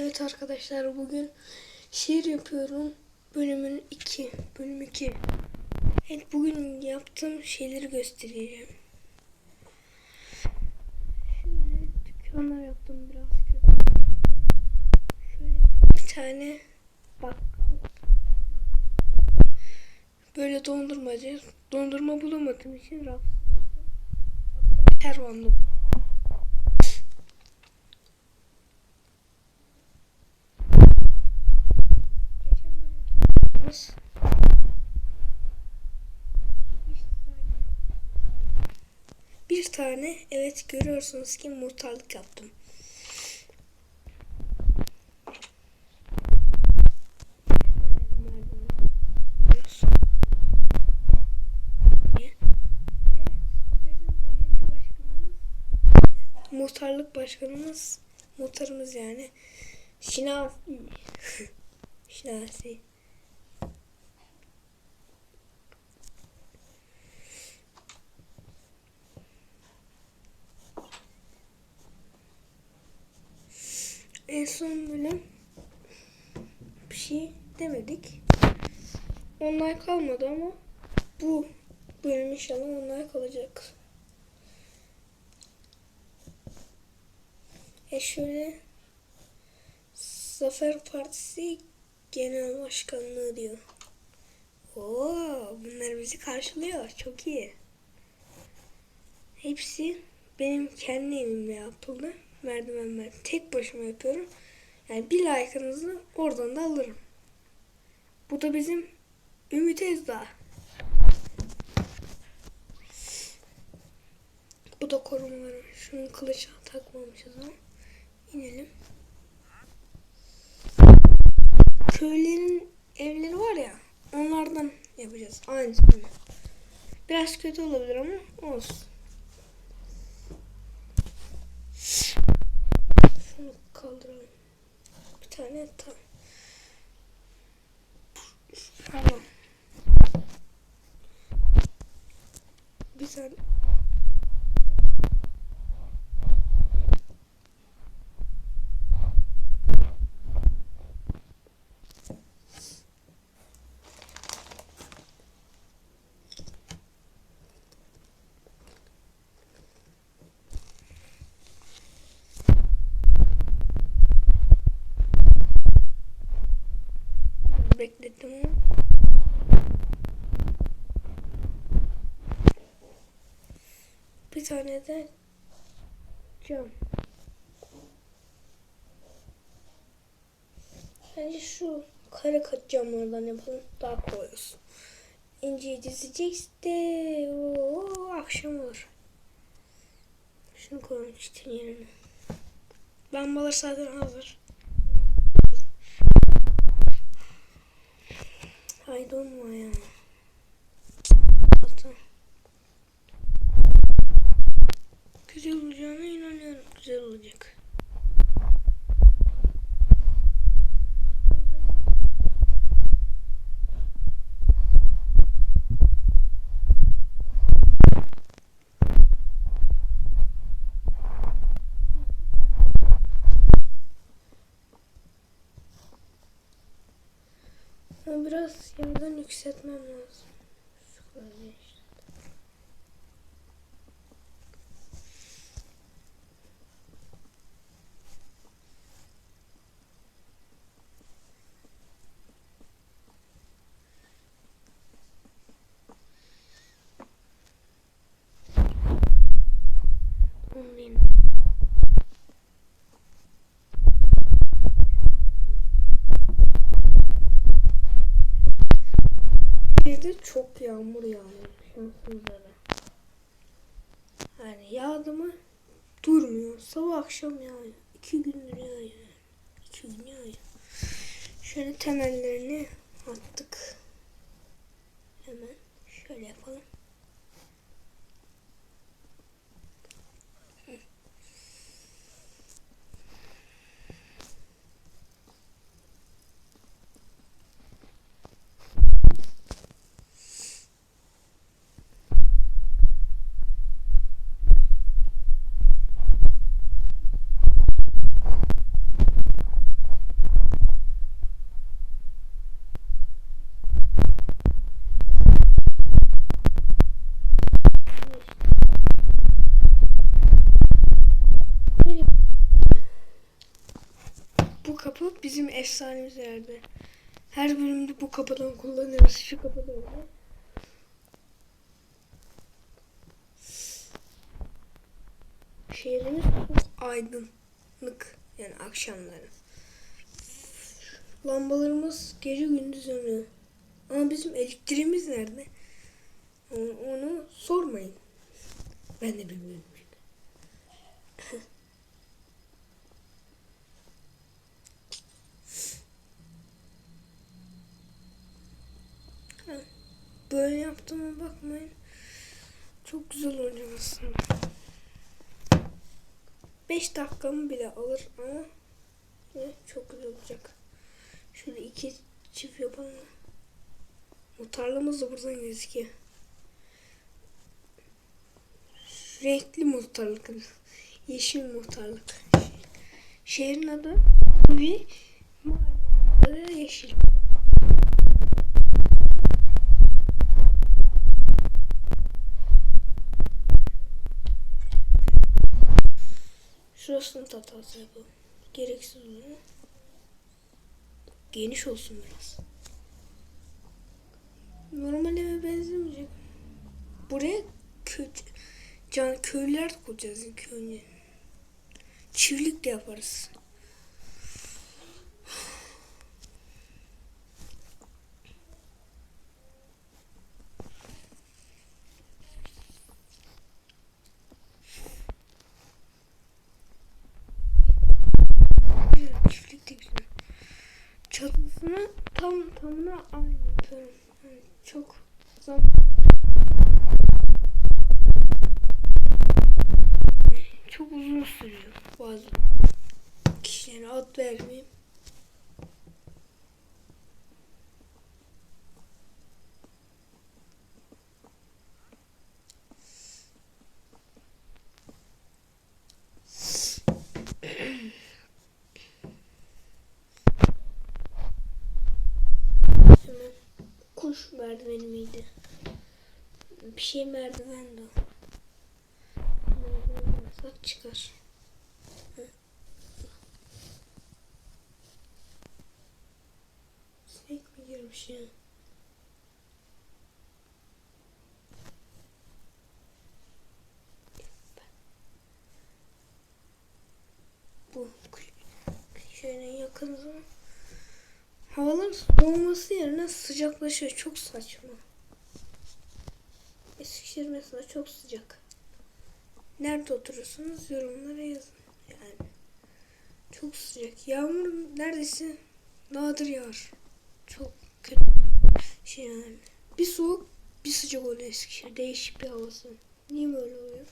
Evet arkadaşlar bugün şiir yapıyorum. Bölümün 2. Bölüm 2. Evet bugün yaptığım şeyleri göstereceğim. Şöyle dükkanlar yaptım biraz. Şöyle bir tane bakkal. Böyle dondurmacı. Dondurma bulamadığım için raf yaptım. Kervanlı. Bölümümüz bir tane evet görüyorsunuz ki muhtarlık yaptım. Muhtarlık başkanımız, muhtarımız yani. Şinav Şinasi. En son bölüm bir şey demedik. Onlar kalmadı ama bu bölüm inşallah onlar kalacak. E şöyle Zafer Partisi Genel Başkanlığı diyor. Oo, bunlar bizi karşılıyor. Çok iyi. Hepsi benim kendi elimle yapıldı. Merdivenler tek başıma yapıyorum. Yani bir like'ınızı oradan da alırım. Bu da bizim Ümit Ezdağ. Bu da korumalarım. Şunun kılıç takmamışız ama. İnelim. Köylerin evleri var ya onlardan yapacağız aynısını. Biraz kötü olabilir ama olsun. Şunu kaldıralım. Bir tane tam. Tamam. Bir tane. Beklettim onu. Bir tane de cam. Bence şu kare kat camlardan yapalım daha kolay olsun. İnciyi dizeceksin de o akşam olur. Şunu koyalım çitin yerine. Lambalar zaten hazır. Haydi olma ya. Zaten. Güzel olacağına inanıyorum. Güzel olacak. Ama biraz yükseltmem lazım. Şu kadar işte. Benim. Şehirde çok yağmur yağıyor Yani yağdı mı durmuyor. Sabah akşam yağıyor. İki gündür yağıyor. İki gün yağıyor. Şöyle temellerini attık. Hemen şöyle yapalım. Kapı bizim efsanemiz yerde. Her bölümde bu kapıdan kullanıyoruz. Şu kapıdan. da. Şehrimiz çok aydınlık. Yani akşamları. Lambalarımız gece gündüz yanıyor. Ama bizim elektriğimiz nerede? Onu, onu sormayın. Ben de bilmiyorum. Böyle yaptığıma bakmayın. Çok güzel olacak aslında. 5 dakikamı bile alır ama çok güzel olacak. Şöyle iki çift yapalım. Tarlamız da buradan gözüküyor. Renkli muhtarlık. Yeşil muhtarlık. Şehrin adı Mavi. Mahallenin adı Yeşil. Da tahta yapalım. Gereksiz olur. Geniş olsun biraz. Normal eve benzemeyecek. Buraya kö can köylüler kuracağız ilk önce. Çiftlik de yaparız. Güzel, Çiftlik de güzel. Çatısını tam tamına aynı yapıyorum. Yani çok zam çok uzun sürüyor bazı vermeyeyim. Hemen kuş merdiveni miydi? Bir şey merdiven de o. Yapsak çıkar. Mi girmiş ya? Bu şöyle yakın zaman Havalar soğuması yerine sıcaklaşıyor. Çok saçma. Eskişehir mesela çok sıcak. Nerede oturuyorsunuz yorumlara yazın. Yani çok sıcak. Yağmur neredeyse nadir yağar. Çok şey yani. Bir soğuk bir sıcak oluyor Eskişehir. Değişik bir havası. Niye böyle oluyor?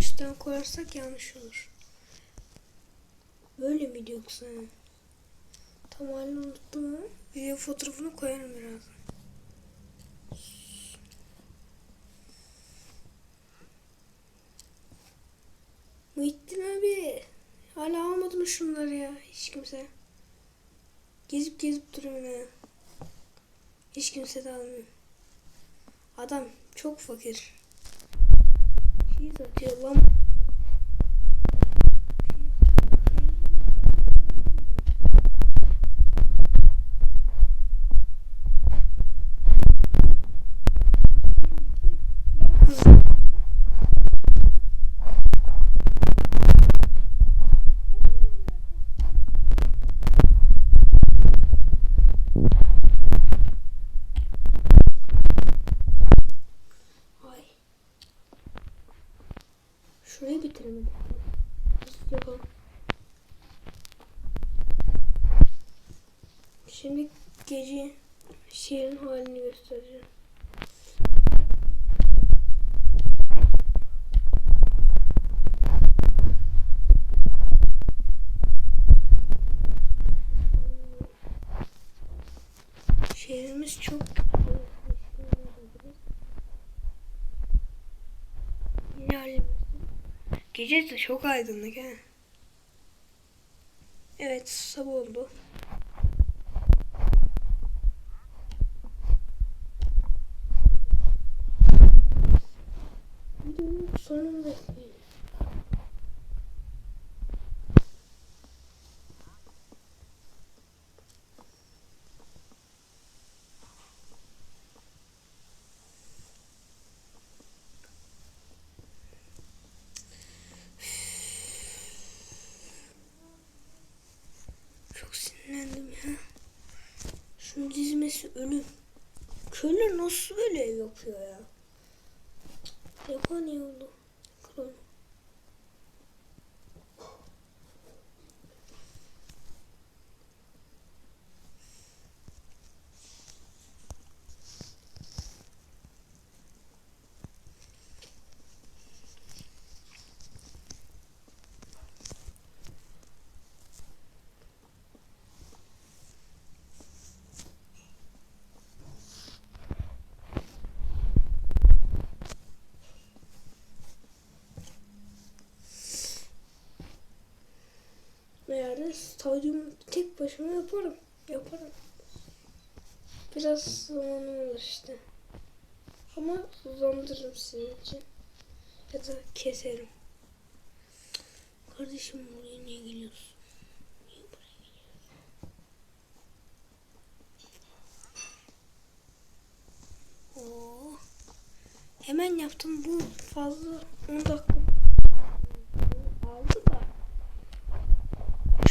Üstten koyarsak yanlış olur. Böyle miydi yoksa? Tam halini unuttum ama video fotoğrafını koyarım birazdan. Muhittin abi. Hala almadım şunları ya. Hiç kimse. Gezip gezip duruyor ya. Hiç kimse de almıyor. Adam çok fakir. Şey satıyor lan. Şurayı bitiremedim. Nasıl yapalım? Şimdi gece şehrin halini göstereceğim. Şehrimiz çok Yine halimiz. Gece de çok aydınlık he. Evet sabah oldu. Köle nasıl böyle yapıyor ya? Yapamıyordu. Kron. Yani stadyumu tek başıma yaparım. Yaparım. Biraz zamanım olur işte. Ama hızlandırırım sizin için. Ya da keserim. Kardeşim buraya niye geliyorsun? Hemen yaptım bu fazla 10 dakika aldı da.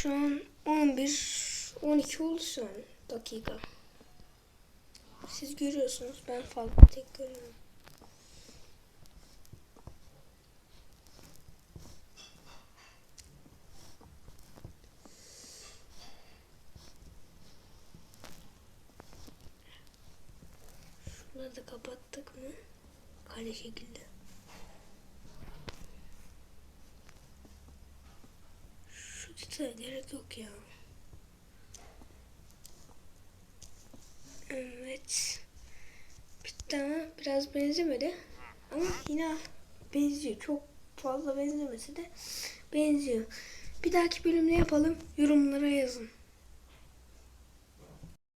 Şu an 11 12 oldu şu an dakika. Siz görüyorsunuz ben fazla tek görüyorum. Şunları da kapattık mı? Kare şekilde. Detaya gerek yok ya. Evet. Bitti ama biraz benzemedi. Ama yine benziyor. Çok fazla benzemese de benziyor. Bir dahaki bölümde yapalım. Yorumlara yazın.